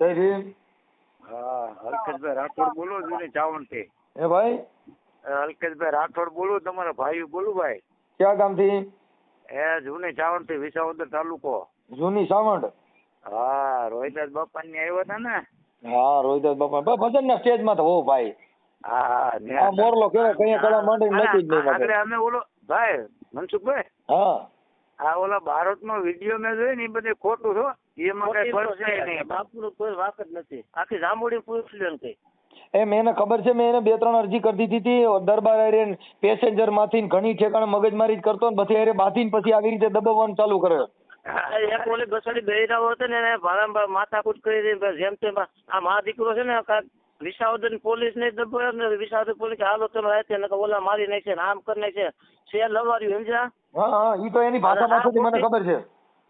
જય ભીમ. હા અલ્કેશભાઈ રાઠોડ બોલો જૂની ચાવણથી. હે ભાઈ? અલ્કેશભાઈ રાઠોડ બોલું તમારા ભાઈ બોલું ભાઈ? ક્યાં ગામથી? એ જૂની ચાવણથી વિસાવદર તાલુકો. જૂની સાવંડ? હા રોહિદાસ બાપાની આવ્યા હતા ને? હા રોહિદાસ બાપા. ભજન ના સ્ટેજમાં તો હો ભાઈ. હા મોરલો કેવાય કઈ કળા નથી જ નહીં અમે ઓલો ભાઈ મનસુખભાઈ? હા. આ ઓલા ભારતનો વીડિયો મેં જોઈ ને એ બધે ખોટું છો એમાં કઈ ફરક નહીં. બાપુનું કોઈ વાક જ નથી. આખી જાંબુડી પૂછ લ્યો ને કઈ. એ એને ખબર છે મેં એને બે ત્રણ અરજી કરી હતી દરબાર હારે પેસેન્જરમાંથી ઘણી ઠેકાણે મગજમારી જ કરતો ને પછી હારે બાંધીને પછી આવી રીતે દબાવવાનું ચાલુ કરે. એક ઓલી બસડી બહેરાઓ હતો ને એને ભાડામાં માથાકૂટ કરી જેમ તેમ આ મા દીકરો છે ને વિસાવદન પોલીસ ને દબાવ્યો ને વિસાવદન પોલીસ હાલો તમે રાતે ને ઓલા મારી નાખશે ને આમ કરી નાખશે. છે લવાર્યું સમજ્યા? હા હા ઈ તો એની ભાષા મને ખબર છે.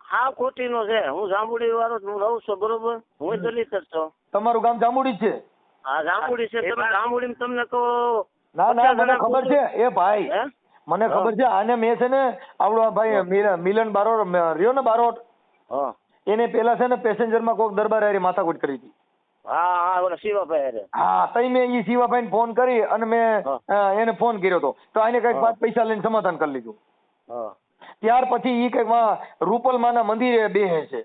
હા ખોટી નો છે. હું જાંબુડી વાળો હું રહું છું બરોબર? હું દલિત જ છું. તમારું ગામ જાંબુડી છે? હા જાંબુડી છે. તમે જાંબુડી તમને કહો. ના ના મને ખબર છે? એ ભાઈ મને ખબર છે આને મેં છે ને આવડો ભાઈ મિલન બારોટ રહ્યો ને બારોટ એને પેલા છે ને પેસેન્જરમાં કોક દરબાર હારી માથાકૂટ કરી હતી. હા હા શિવાભાઈ હા તઈ મેં ઈ શિવાભાઈ ફોન કરી અને મેં એને ફોન કર્યો હતો તો આને કંઈક. પાંચ પૈસા લઈને સમાધાન કરી લીધું. હા. ત્યાર પછી ઈ કંઈક રૂપલમાં ના મંદિરે બેહે છે.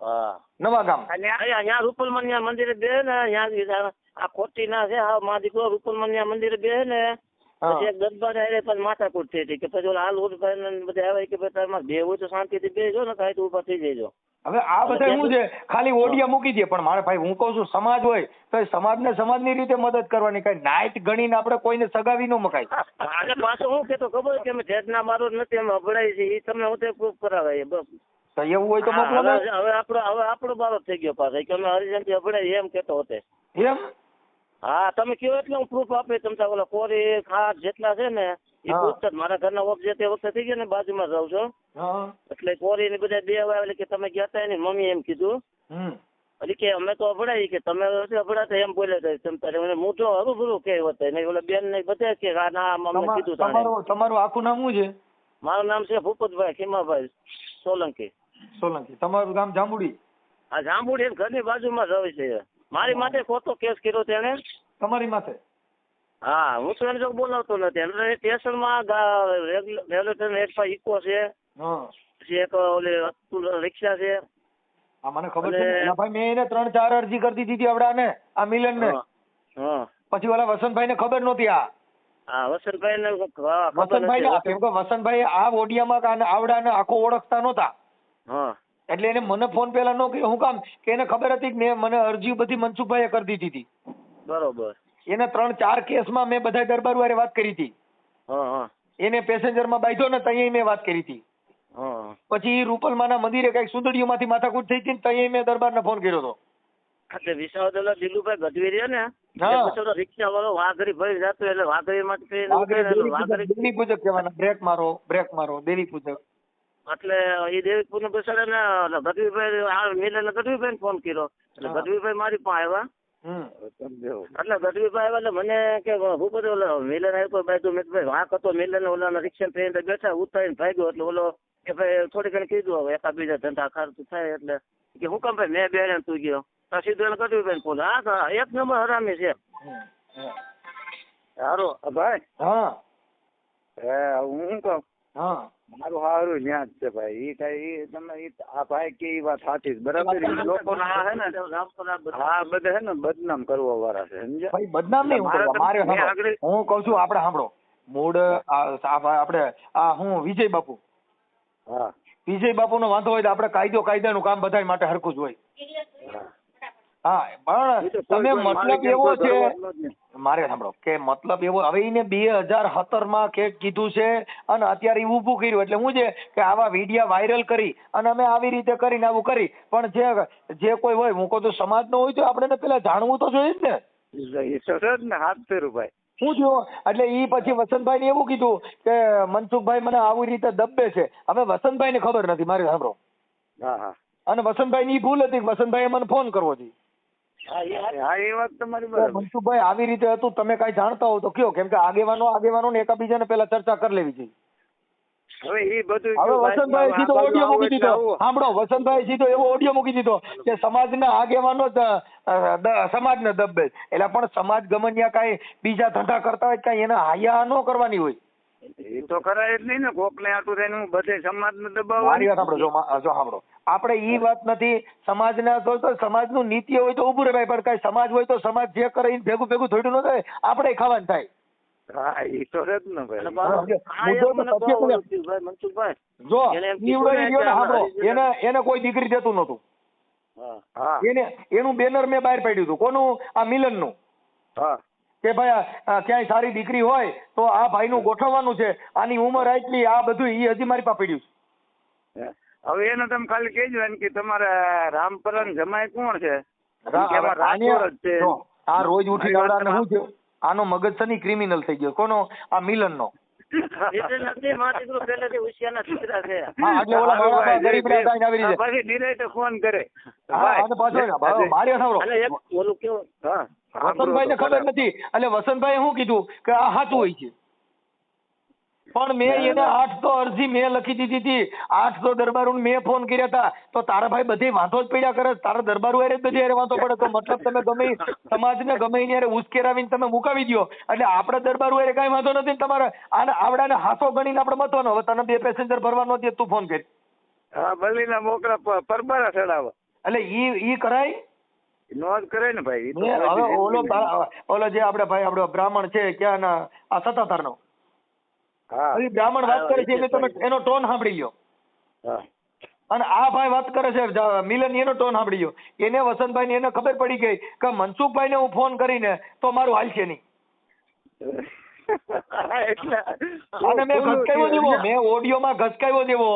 હા. નવા ગામ. અને અહીંયા અહીંયા રૂપલમન મંદિરે બે ને અહીંયા આ ખોટી ના છે હા માં દીકરો રૂપલમનિયા મંદિરે બે ને પછી એક દરબાર આવે પણ માથાકૂટ થઈ હતી કે પછી ઓલા હાલ ઉઠભાઈ ને બધા આવે કે ભાઈ તમારે બે હોય તો શાંતિથી બેસજો ને કાંઈ તો ઊભા થઈ જજો. હવે આ બધા શું છે? ખાલી ઓડિયા મૂકી દે. પણ મારે ભાઈ હું કહું છું સમાજ હોય તો સમાજને સમાજની રીતે મદદ કરવાની. કઈ નાઇટ ગણીને આપણે કોઈને સગાવી ન મકાય. અને પાછું હું કેતો ખબર કે અમે જેટના મારો નથી અમે અભડાઈ છે એ તમને હું પ્રૂફ કરાવે તો એવું હોય તો મોકલો હવે આપણો હવે આપણો બારો થઈ ગયો પાછો. કે અમે હરિજનથી અભડાઈ એમ કેતો હતો એમ? હા તમે કયો એટલે હું પ્રૂફ આપી તમને ઓલા કોરી ખાટ જેટલા છે ને એ હા. પૂછતા મારા ઘરના વખત જે તે વખતે થઈ ગયો ને બાજુમાં રહું છું. એટલે કોરી ને બધા બે આવે એટલે કે તમે ગયા હતા એની મમ્મી એમ કીધું. એટલે કે અમે તો અભડાઈ કે તમે અભડાતા? એમ બોલે તમ તારે મને મોટો હરું ભરું કે હોતે ને ઓલા બેન ને બધા કે આ ના અમને કીધું તમારું તમારું આખું નામ શું છે? મારું નામ છે ભૂપતભાઈ ખીમાભાઈ સોલંકી. સોલંકી. તમારું ગામ જાંબુડી? આ જાંબુડી એમ ઘરની બાજુમાં રહે છે. મારી માટે ખોટો કેસ કર્યો તેણે. તમારી માથે? હા હું તો બોલાવતો નથી. એટલે સ્ટેશનમાં સ્ટેશન એક પાસે ઇકો છે. પછી એક ઓલી અતુલ રિક્ષા છે. આ મને ખબર છે ભાઈ મેં એને ત્રણ ચાર અરજી કરી દીધી હતી આવડાને આ મિલન ને હા. હા. પછી ઓલા વસંતભાઈ ને ખબર નહોતી આ. હા વસંતભાઈ ને હા, ખબર વસંતભાઈ કેમ કે વસંતભાઈ આ ઓડિયામાં કે આવડાને આખો ઓળખતા નહોતા. હા. એટલે એને મને ફોન પેલા ન કર્યો. હું કામ કે એને ખબર હતી કે મેં મને અરજી બધી મનસુખભાઈએ કરી દીધી હતી. બરોબર. એને ત્રણ ચાર કેસમાં મેં બધા દરબાર વારે વાત કરી હતી. એને પેસેન્જરમાં બાંધ્યો ને ત્યાં મેં વાત કરી હતી. પછી રૂપલમાના મંદિરે કંઈક સુંદડીઓમાંથી માથાકૂટ થઈ હતી ને ત્યાં મેં દરબારને ફોન કર્યો હતો. એટલે વિસાવદર દિલુભાઈ ગઢવી રહ્યો ને. પછી રિક્ષા વાળો વાઘરી ભરી જતો એટલે વાઘરી દેવી પૂજક- દેવી કહેવાના બ્રેક મારો બ્રેક મારો દેવી પૂજક એટલે એ દેવીપુર પૂજક બેસાડે ને ગઢવીભાઈ આ મિલન ગઢવીભાઈ ફોન કર્યો. એટલે. ગઢવીભાઈ મારી પાસે આવ્યા. એટલે ગઢવીભાઈ એટલે મને કે હું બધું ઓલો મિલન આવ્યો તું મેં વાંક હતો મિલન ઓલા રિક્ષા ટ્રેન બેઠા ઉતારીને ભાગ્યો એટલે ઓલો કે ભાઈ થોડી ઘણી કીધું હવે એકા બીજા ધંધા ખર્ચ થાય એટલે કે હું કામ ભાઈ મેં બેન તું ગયો. તો સીધું એને ગઢવીભાઈ બોલો હા એક નંબર હરામી છે. સારું ભાઈ. હા. હે હું કહું હા. મારું સારું ન્યા છે ભાઈ. એ કઈ તમે આ ભાઈ કે એ વાત સાચી છે બરાબર? આ હે ને હા બધા હે ને બદનામ કરવા વાળા છે સમજ્યા? ભાઈ બદનામ નહીં કરવા. મારે. હું કઉ છું આપણે સાંભળો. મૂળ આપણે આ હું વિજય બાપુ. હા. વિજય બાપુ નો વાંધો હોય તો આપણે કાયદો કાયદાનું કામ બધા માટે હરખું જ હોય. હા. પણ તમે મતલબ એવો છે. મારે સાંભળો કે મતલબ એવો હવે એને બે હજાર સત્તરમાં કે કીધું છે અને અત્યારે ઈ ઊભું કર્યું. એટલે શું છે કે આવા વિડિયા વાયરલ કરી અને અમે આવી રીતે કરીને આવું કરી. પણ જે જે કોઈ હોય હું કહું તો સમાજ નો હોય તો આપણે પેલા જાણવું તો જોઈએ જ ને. તો ને હાથ ફેરું ભાઈ. શું થયું એટલે ઈ પછી વસંતભાઈ ને એવું કીધું કે મનસુખભાઈ મને આવી રીતે દબ્બે છે. હવે વસંતભાઈ ને ખબર નથી મારે સાંભળો. હા હા. અને વસંતભાઈ ની ભૂલ હતી વસંતભાઈ મને ફોન કરવો જોઈએ હા, એ વાત- તમારી બરાબર. મનસુખભાઈ આવી રીતે હતું તમે કઈ જાણતા હો તો કયો કેમ કે આગેવાનો આગેવાનો ને એકબીજાને પેલા ચર્ચા કરી લેવી જોઈએ હવે ઈ બધું હવે વસંતભાઈ સીધો ઓડિયો મૂકી દીધો. સાંભળો વસંતભાઈ સીધો એવો ઓડિયો મૂકી દીધો કે સમાજના આગેવાનો સમાજને દબે. એટલે પણ સમાજ ગમનિયા કાંઈ બીજા ધંધા કરતા હોય કાંઈ એને હાયા ન કરવાની હોય. એ તો કરાય જ નહીં ને કોક ને આટું થઈને હું બધે સમાજ ને મારી દબાવવાની વાત સાંભળો જો મા- જો સાંભળો. આપણે ઈ વાત નથી સમાજના તો તો સમાજનું નીતિ હોય તો ઉભું રહેવાય પણ કાંઈ સમાજ હોય તો સમાજ જે કરે ઈ ભેગું ભેગું થોડું ન થાય આપણે ખાવાનું થાય. હા ઈ તો છે જ ને અને ભાઈ પાછું આ મુદ્દો એક તો મને સત્ય બહુ બોલ્યા. ઓલું ભાઈ મનસુખભાઈ. જો એને એમ કીધું નીવડાવી ને ને કે સાંભળો. અમારી એને એને કોઈ દીકરી દેતું નહોતું. હા. હા. એને એનું બેનર મેં બહાર પાડ્યું હતું. કોનું? આ મિલનનું. હા. કે ભાઈ ક્યાંય સારી દીકરી હોય તો આ ભાઈનું ગોઠવવાનું છે. આની ઉંમર આટલી આ બધું એ હજી મારી પાસે પડ્યું છે. હવે એને તમે ખાલી કહેજો એમ કે તમારે રામપરન જમાય કોણ છે? આ રોજ ઉઠી આવડાને શું છે આનો મગજ શની ક્રિમિનલ થઈ ગયો. કોનો? આ મિલનનો. એટલે નથી મારા દીકરો પહેલેથી હોશિયારના દીકરા છે. હા એટલે ઓલા હારું મારા ભાઈ, ગરીબ ના થાય ને આવી આ રીતે. પછી ફોન કરે. હા અને પાછો એને ભાઈ, મારી સાંભળો વસંતભાઈ ને ખબર નથી. એટલે વસંતભાઈ શું કીધું? કે આ સાચું હોય છે. પણ મેં એને આઠ તો અરજી મેં લખી દીધી હતી. આઠ તો દરબારો મેં ફોન કર્યા હતા. તો તારા ભાઈ બધી વાંધો જ પડ્યા કરે તારા દરબારો જ બધે હારે વાંધો પડે. તો મતલબ તમે ગમે સમાજ સમાજને ગમે એને હારે ઉશ્કેરાવીને તમે મુકાવી દ્યો. એટલે આપડે દરબારો હારે કાંઈ વાંધો નથી ને તમારે આને આવડાને હાથો ગણીને આપણે મતવાનો. હવે તને બે પેસેન્જર ભરવાનો હતી તું ફોન કરી. હા બલીના મોકરા પરબારા ચડાવે. એટલે ઈ ઈ કરાય? નો જ કરે ને ભાઈ હવે ઓલો ઓલો જે આપણે ભાઈ આપણો બ્રાહ્મણ છે ક્યાં ના આ સત્તાધારનો હા. બ્રાહ્મણ વાત કરે છે એટલે તમે એનો ટોન સાંભળી લો અને આ ભાઈ વાત કરે છે મિલન એનો ટોન સાંભળી ગયો એને વસંતભાઈ ને એને ખબર પડી ગઈ કે મનસુખભાઈ ને હું ફોન કરીને તો મારું હાલશે નહીં. એટલે અને મેં ઘસકાવ્યો દેવો મેં ઓડિયોમાં ઘસકાવ્યો દેવો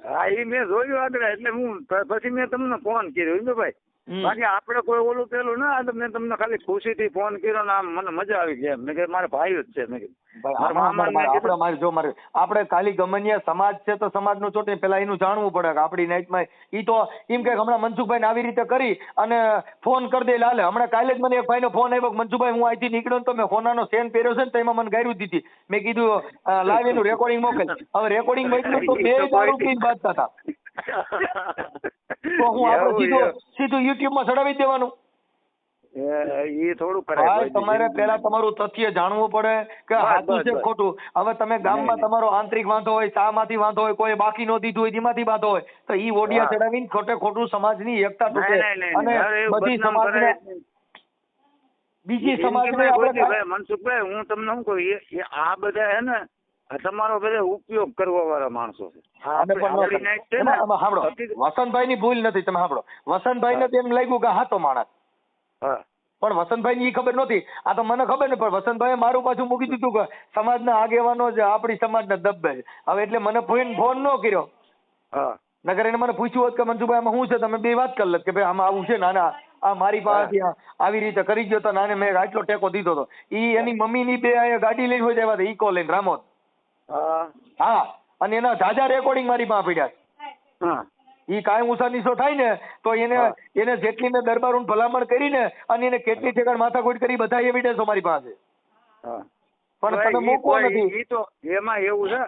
હા એ મેં જોયું આગળ એટલે હું પછી મેં તમને ફોન કર્યો ભાઈ. બાકી આપણે કોઈ ઓલું પેલું ના આ મેં તમને ખાલી ખુશીથી ફોન કર્યો ને આમ મને મજા આવી ગઈ મેં કે મારા ભાઈ જ છે. મેં. આપણે મારે જો મારે આપણે ખાલી ગમનિયા સમાજ છે તો સમાજનું ચોટે પેલા એનું જાણવું પડે કે આપણી નાઈટમાં ઈ તો એમ કે હમણાં મનસુખભાઈ આવી રીતે કરી અને ફોન કરી દે લાલે. હમણાં કાલે જ મને એક ભાઈનો ફોન આવ્યો મનસુખભાઈ હું અહીંથી નીકળ્યો ને તો મેં હોનાનો સેન પહેર્યો છે ને તો એમાં મને ગાયરું દીધી. મેં કીધું લાઈવ એનું રેકોર્ડિંગ મોકલ. હવે રેકોર્ડિંગ મોકલ્યું તો બે દારૂ પીને બાજતા હતા તો હું આપણે સીધો સીધું યુટ્યુબમાં ચડાવી દેવાનું. એ થોડું ભાઈ. તમારે પેલા તમારું તથ્ય જાણવું પડે કે સાચું છે ખોટું. હવે તમે ગામમાં તમારો આંતરિક વાંધો હોય શામાંથી વાંધો હોય કોઈ બાકી નો દીધું હોય તેમાંથી વાંધો હોય તો ઈ ઓડિયા. ચડાવીને ખોટે ખોટું સમાજની એકતા તૂટે. અને બધી સમાજને. બીજી સમાજ સમાજને આપણે મનસુખભાઈ હું તમને શું કહું? આ બધા હે ને તમારો બધા ઉપયોગ કરવા વાળા માણસો છે. ન ને, સાંભળો. વસંતભાઈ ની ભૂલ નથી તમે સાંભળો. વસંતભાઈ ને એમ લાગ્યું કે હાતો માણસ. પણ વસંતભાઈ ની ખબર નહોતી. આ તો મને ખબર ને પણ વસંતભાઈ મારું પાછું મૂકી દીધું કે સમાજના આગેવાનો છે આપણી સમાજને દબ્બે છે. હવે એટલે મને ફોન ફોન ન કર્યો. હા. નગર એને મને પૂછ્યું હોત કે મનસુભાઈ આમાં શું છે? તમે બે વાત કરી લત કે ભાઈ આમાં આવું છે? નાના આ મારી પાસે આવી રીતે કરી ગયો તો નાને મેં આટલો ટેકો દીધો હતો ઈ એની મમ્મીની બે અહીંયા ગાડી લઈને હોય જવા ઈકો લઈને રામોદ. હા અને એના જાજા રેકોર્ડિંગ મારી પાસે પડ્યા. હા. ઈ કાંઈ નીચો થાય ને તો એને એને જેટલી મેં દરબારોને ભલામણ કરીને અને એને કેટલી ઠેકાણ માથાકૂટ કરી બધા એવિડન્સો મારી પાસે. પણ તમે મૂકવો નથી. ઈ તો એમાં એવું છે.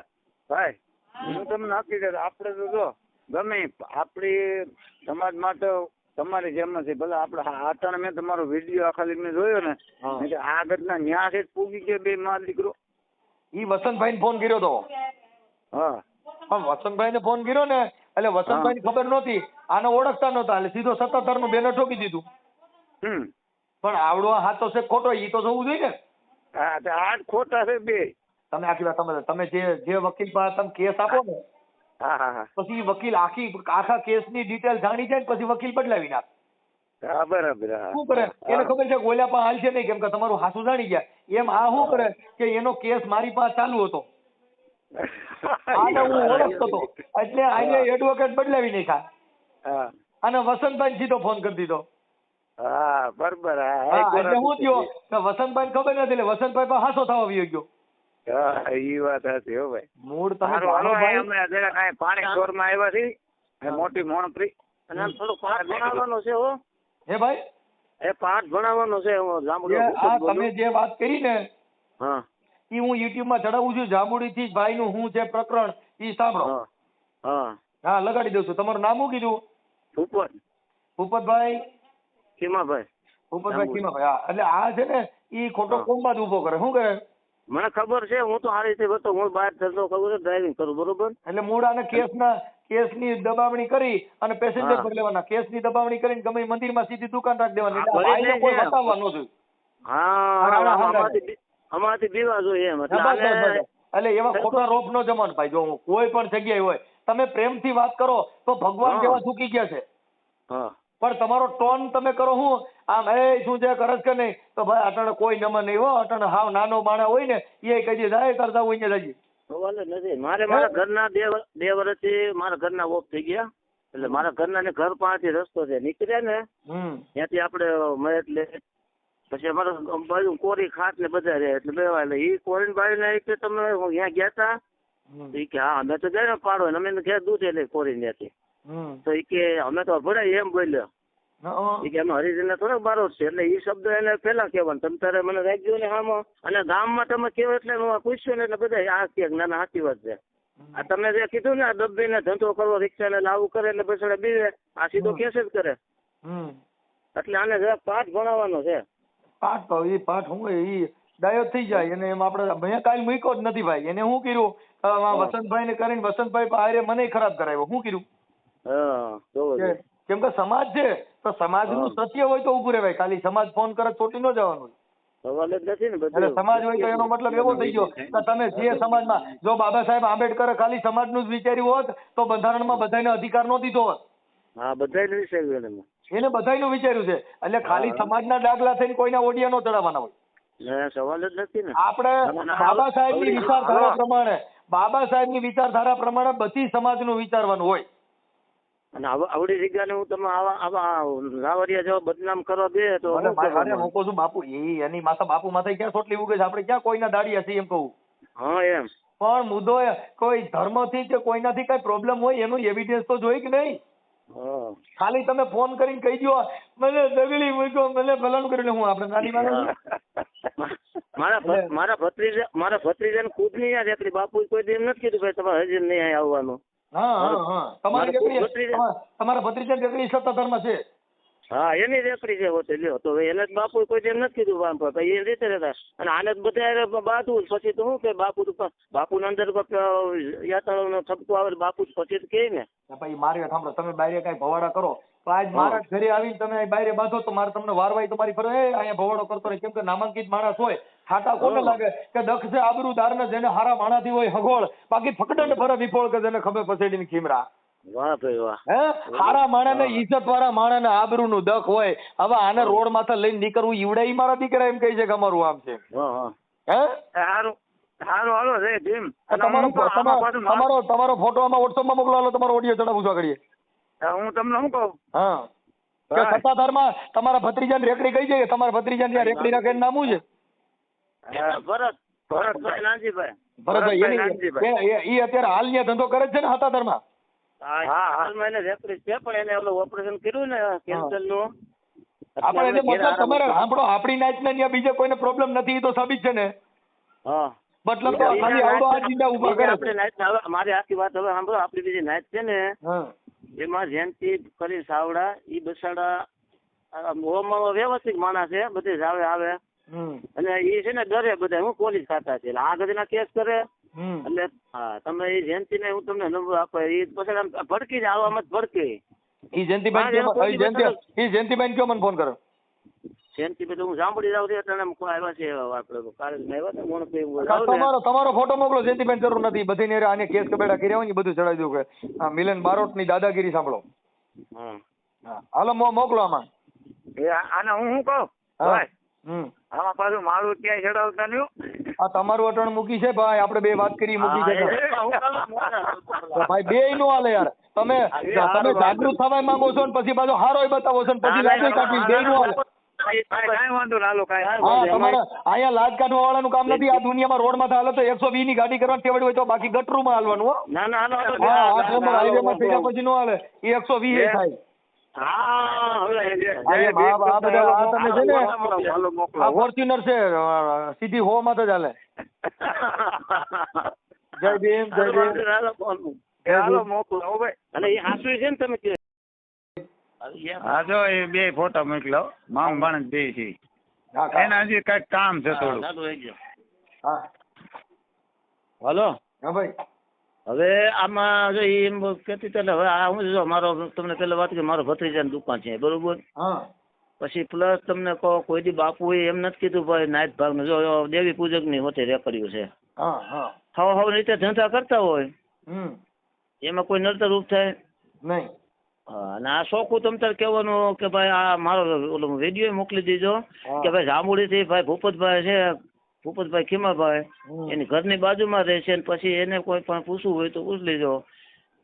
ભાઈ હું તમને હકીકત આપણે તો જો ગમે આપણી સમાજ માટે તમારી જેમ નથી. ભલે આપણે આટણ મેં તમારો વીડિયો આખા મેં જોયો ને આ ઘટના ન્યાસે પૂગી ગયો બે માં દીકરો. ઈ વસંતભાઈને ફોન કર્યો તો. હા. પણ વસંતભાઈને ફોન કર્યો ને એટલે વસંતભાઈ ને ખબર નહોતી. આને ઓળખતા નહોતા એટલે સીધો સત્તાધારનું બેનર ઠોકી દીધું. પણ આવડો હાથો છે ખોટો ઈ તો જોવું જોઈએ ને. હા તો આ ખોટા છે બે. તમે આખી વાત તમે તમે જે જે વકીલ પાસે તમે કેસ આપો ને પછી વકીલ આખી આખા કેસની ડિટેલ જાણી જાય ને પછી વકીલ બદલાવી નાખે. હા બરાબર શું કરે? એને ખબર છે કે ઓલા પાસે નહીં કેમ કે તમારું હાસુ જાણી ગયા. એમ આ શું કરે કે એનો કેસ મારી પાસે ચાલુ હતો? આને હું ઓળખતો હતો. એટલે આને એડવોકેટ બદલાવી નાખ્યા. અને વસંતભાઈ સીધો ફોન કરી દીધો. હા બરાબર એટલે થયો કે વસંતભાઈ ખબર નથી એટલે વસંતભાઈ પણ હાસો થવા આવી ગયો. હા ઈ વાત હતી હો ભાઈ. મૂળ તમે જાણો ભાઈ. અમે જરાક અહીં પાણી ચોરમાં આવ્યા છીએ. મોટી મોણત્રી અને આમ થોડું ભણાવવાનો છે હો. હે ભાઈ? એ પાઠ ભણાવવાનો છે આ તમે જે વાત કરી ને હા. ઈ હું યુટ્યુબમાં ચડાવું છું જાંબુડી થી ભાઈ નું હું જે પ્રકરણ એ સાંભળો. હા લગાડી દઉં છું. તમારું નામ શું કીધું? ભૂપત. ભૂપતભાઈ? ખીમાભાઈ. ભૂપતભાઈ. કીમાભાઈ હા. એટલે આ છે ને ઈ ખોટો. કોમ્બાદ ઊભો કરે. શું કરે? મને ખબર છે હું તો આ રીતે બતો હું બહાર ધંધો કરું છું ડ્રાઇવિંગ કરું બરોબર? એટલે મૂળ આને કેસના કેસની દબાવણી કરી અને પેસેન્જર. પર લેવાના. કેસની દબાવણી કરીને ગમે મંદિરમાં સીધી દુકાન રાખી દેવાની. એટલે કોઈ બતાવવા ન જોઈએ હા અમારાથી બીવા જોઈએ એમ. એટલે એવા ખોટા રોપ નો જમાન ભાઈ. જો કોઈ પણ જગ્યાએ હોય તમે પ્રેમથી વાત કરો તો ભગવાન કેવા જેવા ચૂકી ગયા છે. હા. પણ તમારો ટોન તમે કરો હું આમ એ શું છે? કરસ કે નહીં? તો ભાઈ અટાણે કોઈ નમન નહીં હો અટાણે હાવ નાનો માણા હોય ને એ કહી દે જાય કરતા હોય ને જઈએ સવાલ જ નથી. મારે મારા ઘરના બે બે વર્ષથી મારા ઘરના ઓફ થઈ ગયા. એટલે મારા ઘરના ને ઘર પાસેથી રસ્તો છે. નીકળ્યા ને ત્યાંથી આપણે મેં એટલે પછી અમારે બાજુ કોરી ખાટ ને બધા રહે. એટલે બે એટલે એ કોરીન બાજુ ને કે તમે ત્યાં ગયા તા. ઈ કે હા અમે તો ગયા ને પાડો ને અમે ઘેર દૂધ એટલે કોરી ત્યાંથી. તો ઈ કે અમે તો ભરાય એમ બોલ્યો. હં. ઈ કે હરિજન થોડોક બારો છે એટલે એ શબ્દ એને પેલા કહેવાનું. તમે તારે મને રાખજો ને આમાં. અને ગામમાં તમે કેવો એટલે હું પૂછ્યું ને એટલે બધા આ કે નાના ના સાચી વાત છે. આ તમે જે કીધું ને આ દબ્બીને ધંધો કરવો રિક્ષા ને લાવું કરે એટલે પછી બીવે. આ સીધો કેસ જ કરે. એટલે આને જરાક પાઠ ભણાવવાનો છે. પાઠ તો એ પાઠ હું ઈ ડાયો થઈ જાય. અને એમ આપણે મેં કાલ મૂક્યો જ નથી ભાઈ. એને શું કર્યું? વસંતભાઈ ને કરીને વસંતભાઈ પારે મને ખરાબ કરાવ્યો. હું કર્યું? હા કેમ કે સમાજ છે તો સમાજનું નું સત્ય હોય તો ઉભું રહેવાય. ખાલી સમાજ ફોન કરે છોટી ન જવાનું સવાલ જ નથી ને એટલે સમાજ હોય તો એનો મતલબ એવો થઈ ગયો કે તમે જે સમાજમાં જો બાબા સાહેબ આંબેડકરે ખાલી સમાજનું જ વિચાર્યું હોત તો બંધારણમાં બધાને અધિકાર નો દીધો હોત. હા બધા વિચાર્યું એને એને બધાયનું વિચાર્યું છે. એટલે ખાલી સમાજના દાખલા થઈને કોઈના ઓડિયા નો ચડાવવાના હોય. સવાલ જ નથી ને. આપણે બાબા સાહેબની ની વિચારધારા પ્રમાણે બાબા સાહેબની વિચારધારા પ્રમાણે બધી સમાજનું વિચારવાનું હોય. અને આવડી જગ્યાને હું તમે આવા આવા લાવરિયા જેવા બદનામ કરવા દે તો? હું કહું છું બાપુ. એ એની માથા બાપુ માથે ક્યાં સોટલી ઉગે છે? આપણે ક્યાં કોઈના દાડિયા છીએ એમ કહું? હા એમ. પણ મુદ્દો એ કોઈ ધર્મથી કે કોઈનાથી કઈ પ્રોબ્લેમ હોય એનું એવિડન્સ તો જોઈ કે નહીં? હા. ખાલી તમે ફોન કરીને કહી દો મને દગડી મૂક્યો મને ફલાણું કર્યું. હું આપણે નાની મારા મારા ભત્રીજા મારા ભત્રીજાને ખુદની યાદ એકલી બાપુ કોઈ દી નથી કીધું ભાઈ તમારે હજી નહીં આવવાનું. હા હા હા. તમારી મારા દીકરી ભત્રીજા- તમારા- ભત્રીજા દીકરી સત્તાધારમાં છે. હા એની રેકડી છે હોતે લ્યો. તો એને જ બાપુ કોઈ એમ નથી કીધું ભાઈ એ રીતે રહેતા. અને આને જ બધા બાધું પછી તો શું કે બાપુ બાપુ ના અંદર યાત્રાળો નો થપકો આવે બાપુ પછી તો કે ને. ભાઈ મારે સાંભળો. તમે બારે કઈ ભવાડા કરો. તો આજ મારા ઘરે આવીને તમે બારે બાંધો તો મારે તમને વારવાય તમારી ફરે "એ, અહીંયા ભવાડો કરતો રહે. કેમ કે નામાંકિત માણસ હોય. ખાટા કોને. લાગે કે દક્ષ છે આબરૂદાર ને જેને હારા માણાથી હોય હગોળ બાકી ફકડંડ ફરે વિફોળ કે જેને ખભે પસેડીને ખીમરા. વાહ ભાઈ વાહ. હે? હારા માણસને હા. ઇજ્જત વાળા માણસને આબરૂનું દખ હોય હવે આને રોડ માથે લઈને નીકળવું ઈવડે ઈ મારા દીકરા એમ કહે છે કે અમારું આમ છે. હા સારું સારું હાલો રે ભીમ. તમારો તમારો ફોટો આમાં વોટ્સઅપમાં મોકલો હાલો તમારો ઓડિયો ચડાવું છું આગળ હું તમને શું કહું? હા. કે. સત્તાધારમાં તમારા ભત્રીજાની રેકડી કઈ છે તમારા ભત્રીજાની ત્યાં રેકડી રાખે નામું છે? ભરત ભરતભાઈ નાનજીભાઈ. ભરતભાઈ એ- એ- અત્યારે હાલ ન્યા ધંધો કરે છે ને સત્તાધારમાં હા હાલમાં એને રેફરી છે પણ એને ઓલું ઓપરેશન કર્યું ને કેન્સરનું આપણે એને મતલબ તમારે સાંભળો આપણી નાચને ત્યાં બીજે કોઈને પ્રોબ્લેમ નથી ઈ તો સાબિત છે ને? હા. મતલબ તો ખાલી આવડો આ જીંડા ઊભા કરે આપણે નાઈટ હવે મારી આખી વાત હવે સાંભળો આપણી બીજી નાઈટ છે ને હા. એમાં જયંતિ કરી સાવડા ઈ બસાડા આ વ્યવસ્થિત માણસ છે બધે જ આવે. અને એ છે ને ડરે બધા હું પોલીસ ખાતા છે. આ ગતિના કેસ કરે. એટલે હા તમે એ જયંતિ ને હું તમને નંબર આપો. એ પછી આમ ભડકી જ આવવામાં જ ભડકે. ઈ જયંતિબેન કયો મારે ઈ જયંતિ ઈ જયંતિબેન કયો મને ફોન કરો? જયંતિ પછી હું સાંભળી જાઉં છું એટલે આવ્યા છે આપણે કાલે આવ્યા હતા. તમારો તમારો ફોટો મોકલો જયંતિબેન જરૂર નથી. બધી ને આને કેસ કબેડા કર્યા હોય ને બધું ચડાવી દઉં કે આ મિલન બારોટની દાદાગીરી સાંભળો. હા. હાલો મો મોકલો આમાં. એ આને હું શું કહું? આમાં પાછું મારું ક્યાંય ચડાવતા નહીં આ તમારું અટણ મૂકી છે ભાઈ આપણે બે વાત કરી મૂકી છે. ભાઈ બે નો હાલે યાર. તમે તમે જાગૃત થવા માંગો છો ને પછી પાછો હારો બતાવો છો ને પછી લાજ કાઢવી બે નો હાલે. અહીંયા લાજ કાઢવા વાળાનું કામ નથી. આ દુનિયામાં રોડમાં હાલે તો એકસો વીસની ગાડી કરવા ટેવડી હોય તો બાકી હાલવાનું હાઈવે માં થયા પછી નો હાલે. એ એકસો વીસ થાય. ફોર્ચ્યુનર છે સીધી હો માં જ હાલે. જય ભીમ જય ભીમ. હાલો મોકલો હો ભાઈ. અને એ હાસુ છે ને તમે કે? હા જો એ બે ફોટા મોકલો. મામ ભાણેજ બે છે. એના હજી કંઈક કામ છે થોડું ચાલુ ગયો હા. હાલો? હા ભાઈ. હવે આમાં જો એમ કહેતી હતી એટલે હવે આ હું જો મારો તમને પેલા વાત કે મારો ભત્રીજાની દુકાન છે બરોબર? હા. પછી પ્લસ તમને કહો કોઈ દી બાપુએ એમ નથી કીધું ભાઈ નાઈટ ભાગનું જો જો દેવી પૂજકની હોતે રેકર્યું છે. હા હા. હવ હવ રીતે ધંધા કરતા હોય. હમ. એમાં કોઈ નડતર રૂપ થાય? નહીં. અને આ શોખું તમ તાર કહેવાનું કે ભાઈ આ મારો ઓલો વીડિયો મોકલી દીધો કે ભાઈ જાંબુડીથી ભાઈ ભૂપતભાઈ છે ભૂપતભાઈ ખીમાભાઈ. એની ઘરની બાજુમાં રહેશે છે પછી એને કોઈ પણ પૂછવું હોય તો પૂછી લેજો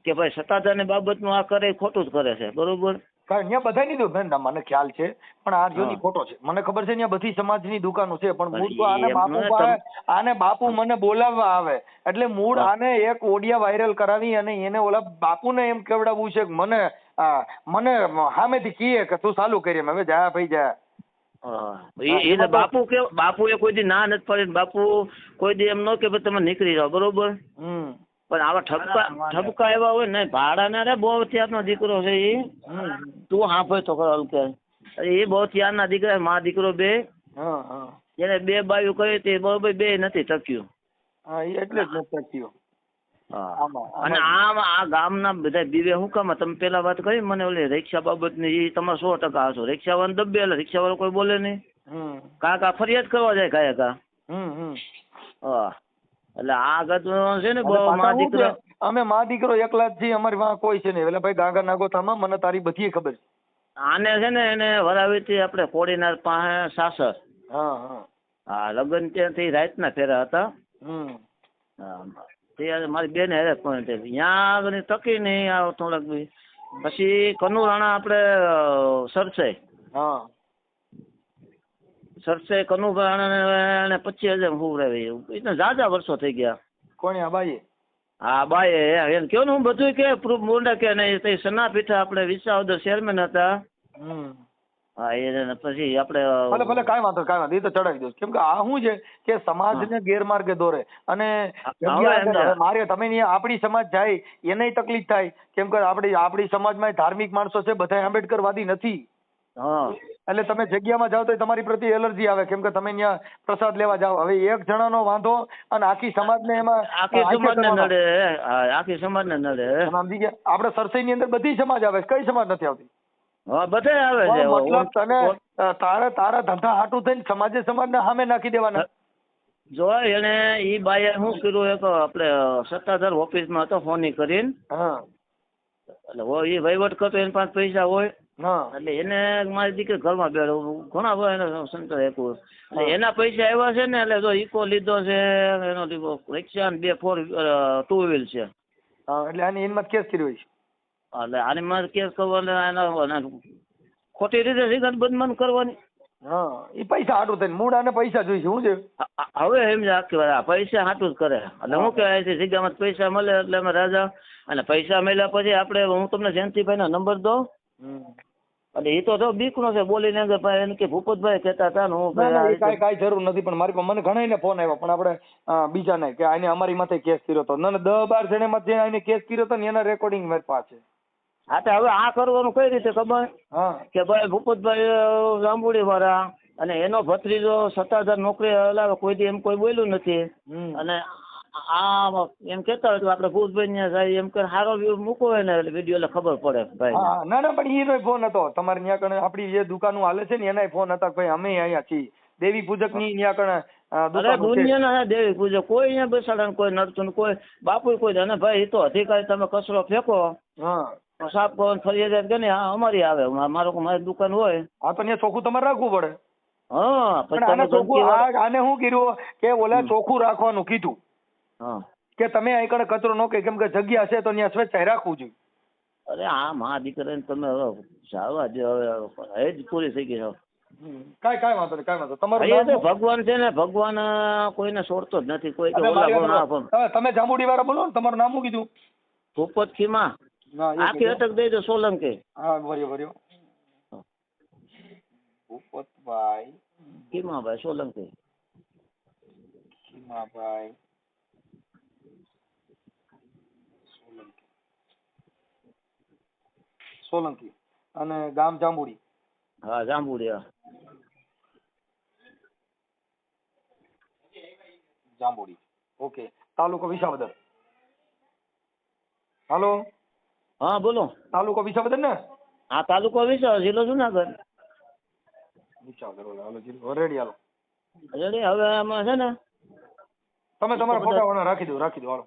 કે ભાઈ સત્તાધારની બાબતનું આ કરે ખોટું જ કરે છે. બરોબર? કારણ ત્યાં નહીં દુકાન મને ખ્યાલ છે પણ આ જો ખોટો છે. મને ખબર છે ત્યાં બધી સમાજની દુકાનો છે પણ મૂળ તો આને બાપુ આને બાપુ મને બોલાવવા આવે. એટલે મૂળ આને એક ઓડિયા વાયરલ કરાવી અને એને ઓલા બાપુને એમ કેવડાવવું છે કે મને મને સામેથી કીએ કે તું ચાલુ કરી હવે જા ભાઈ જા. હા. હા, કે બાપુ એ કોઈ દી ના નથી પાડી બાપુ કોઈ દી એમ ન કે ભાઈ તમે નીકળી જાઓ બરોબર? પણ આવા ઠપકા ઠપકા એવા હોય ને ભાડા ના રે બહુ ત્યારનો દીકરો છે એ તું સાંભળ તો ખરો કે એ બહુ ત્યારના દીકરા મા દીકરો બે. હા હા. જેને બે બાયું કહ્યું તે બહુ બે નથી ટક્યું. હા એટલે જ નથી થયું. અને આમાં- આ ગામના બધા બીવે હું કામ? તમે પેલા વાત કરી મને ઓલી રિક્ષા બાબતની એ તમારે સો ટકા હશો. રિક્ષાવાળા દબે એટલે રિક્ષાવાળો કોઈ બોલે નહીં. કાકા ફરિયાદ કરવા જાય કાયા કા? હા. એટલે આ ગતું છે ને બહુ મા દીકરો. અમે મા દીકરો એકલા જ છીએ અમારી વાં કોઈ છે નહીં. એટલે ભાઈ ગાંગા નાગોથામાં મને તારી બધી ખબર છે. આને છે ને એને વરાવીથી આપણે કોડીનાર પાસે સાસર. હા હા. હા લગ્ન ત્યાંથી રાતના ફેરા હતા. હા, તે મારી બેન હેરે પણ ત્યાં આગળ તકી નહીં આ થોડાક દી પછી કનુ રાણા આપણે સરસે. હા. સરસે કનુ રાણા ને પચીસ હજાર હુવડાવી એટલે ઝાઝા વર્ષો થઈ ગયા. કોણે આ બાઈએ? હા બાય એમ કયો ને હું બધું કે પ્રૂફ મોંડા કે નહીં. તે સના પીઠા આપણે વિસાવદર ચેરમેન હતા. હમ. હા એ પછી આપણે ભલે ભલે કાંઈ વાંધો કાંઈ વાંધો એ તો ચડાવી દઉં કેમ કે આ શું છે કે સમાજને ગેરમાર્ગે દોરે અને મારે તમે આપણી સમાજ જાય એનેય તકલીફ થાય. કેમ કે આપણી આપણી સમાજમાં ધાર્મિક માણસો છે બધા આંબેડકરવાદી નથી. એટલે તમે જગ્યામાં જાઓ તો તમારી પ્રતિ એલર્જી આવે. કેમ કે તમે ત્યાં પ્રસાદ લેવા જાઓ. હવે એક જણાનો વાંધો અને આખી સમાજને એમાં આખી સમાજ સમાજને. નડે આખી સમાજને નડે સમજી ગયા આપણે સરસઈની અંદર બધી સમાજ આવે કઈ સમાજ નથી આવતી? હા બધા આવે છે. મતલબ તને તારે તારા ધંધા હાટું થઈને સમાજે સમાજને સામે નાખી દેવાના. જો એને ઈ બાઈએ શું કર્યું એક આપણે સત્તાધાર ઓફિસમાં હતો ફોની કરીને. હા. એટલે હો એ વહીવટ કરતો એની પાસે પૈસા હોય. હા. એટલે એને મારી દીકરી ઘરમાં બેઠો. ઘણા બધા એને સંતર એકું એના પૈસા આવ્યા છે ને એટલે જો ઇકો લીધો છે એનો લીધો રિક્ષા બે ફોર ટુ વ્હીલ છે. એટલે આની એનમાં કેસ કર્યો છે? એટલે આની મારે કેસ કરવાનો એના ખોટી રીતે સિગરેટ બંધમાન કરવાની. હા એ પૈસા હાટું થઈને મૂળ અને પૈસા જોઈશે શું છે? હવે એમ હવે આખી વાત પૈસા હાટું જ કરે. એટલે હું કહેવાય છે જગ્યામાં પૈસા મળે એટલે અમે રાજા અને પૈસા મળ્યા પછી આપણે હું તમને જયંતિભાઈનો નંબર દઉં. અને એ તો જો બીકનો છે બોલીને કે ભાઈ એને કે ભૂપતભાઈ કહેતા હતા હું કઈ ના કાંઈ કાંઈ જરૂર નથી પણ મારી પાસે મને ઘણાઈને ફોન આવ્યો પણ આપણે બીજા બીજાને કે આને અમારી માથે કેસ કર્યો હતો ના ના દસ બાર જણે જે આને કેસ કર્યો હતો ને એના રેકોર્ડિંગ મારી પાસે. આ તો હવે આ કરવાનું કઈ રીતે ખબર? હા. કે ભાઈ ભૂપતભાઈ જાંબુડી વાળા અને એનો ભત્રીજો સત્તાધાર નોકરી હલાવે કોઈ એમ કોઈ બોલ્યું નથી. અને આ એમ કેતા હોય તો આપણે ભૂતભાઈ ને જાય એમ કે સારો વ્યૂ મૂકો ને એટલે વીડિયો એટલે ખબર પડે ભાઈ. ના ના પણ એનો ફોન હતો. તમારે ત્યાં કણે આપણી જે દુકાનો હાલે છે ને એના ફોન હતા ભાઈ અમે અહીંયા છીએ. દેવી પૂજકની ત્યાં કણે અરે દુનિયાના દેવી પૂજક. કોઈ અહીંયા બેસાડે કોઈ નડતું કોઈ બાપુ કોઈ. અને ભાઈ એ તો અધિકારી તમે કચરો ફેંકો. હા. સાફ કરો ફરિયાદ કે નહીં હા અમારી આવે. મારો મારી દુકાન હોય. હા તો ચોખ્ખું તમારે રાખવું પડે. હા પછી આને ચોખ્ખું આને શું કર્યું કે ઓલા ચોખ્ખું રાખવાનું કીધું. હા. કે તમે અહીં કડે કચરો નો કે કેમ કે જગ્યા છે તો ત્યાં સ્વચ્છ રાખવું જોઈએ. અરે આ મા દીકરાને તમે હવે જાવા દો હવે એ જ પૂરી થઈ ગઈ છે કઈ કઈ વાંધો નહીં કાંઈ વાંધો. તમારું? ભગવાન છે ને ભગવાન કોઈને છોડતો જ નથી કોઈ તમે- જામુડી જાંબુડી વાળા બોલો ને તમારું નામ શું કીધું? ભૂપત ખીમા આખી અટક દઈ દો સોલંકી. હા ભર્યો ભર્યો. ભૂપતભાઈ. ખીમાભાઈ સોલંકી. સોલંકી. સોલંકી. અને ગામ જાંબુડી. હા જાંબુડી હા. જાંબુડી. ઓકે. તાલુકો વિસાવદર. હાલો? હા બોલો. તાલુકો વિસાવદર ને? હા તાલુકો વિસાવ જિલ્લો જુનાગઢ. વિસાવદર હાલો રેડી હાલો રેડી હવે આમાં છે ને તમે તમારા ફોટા રાખી દો રાખી દો હાલો.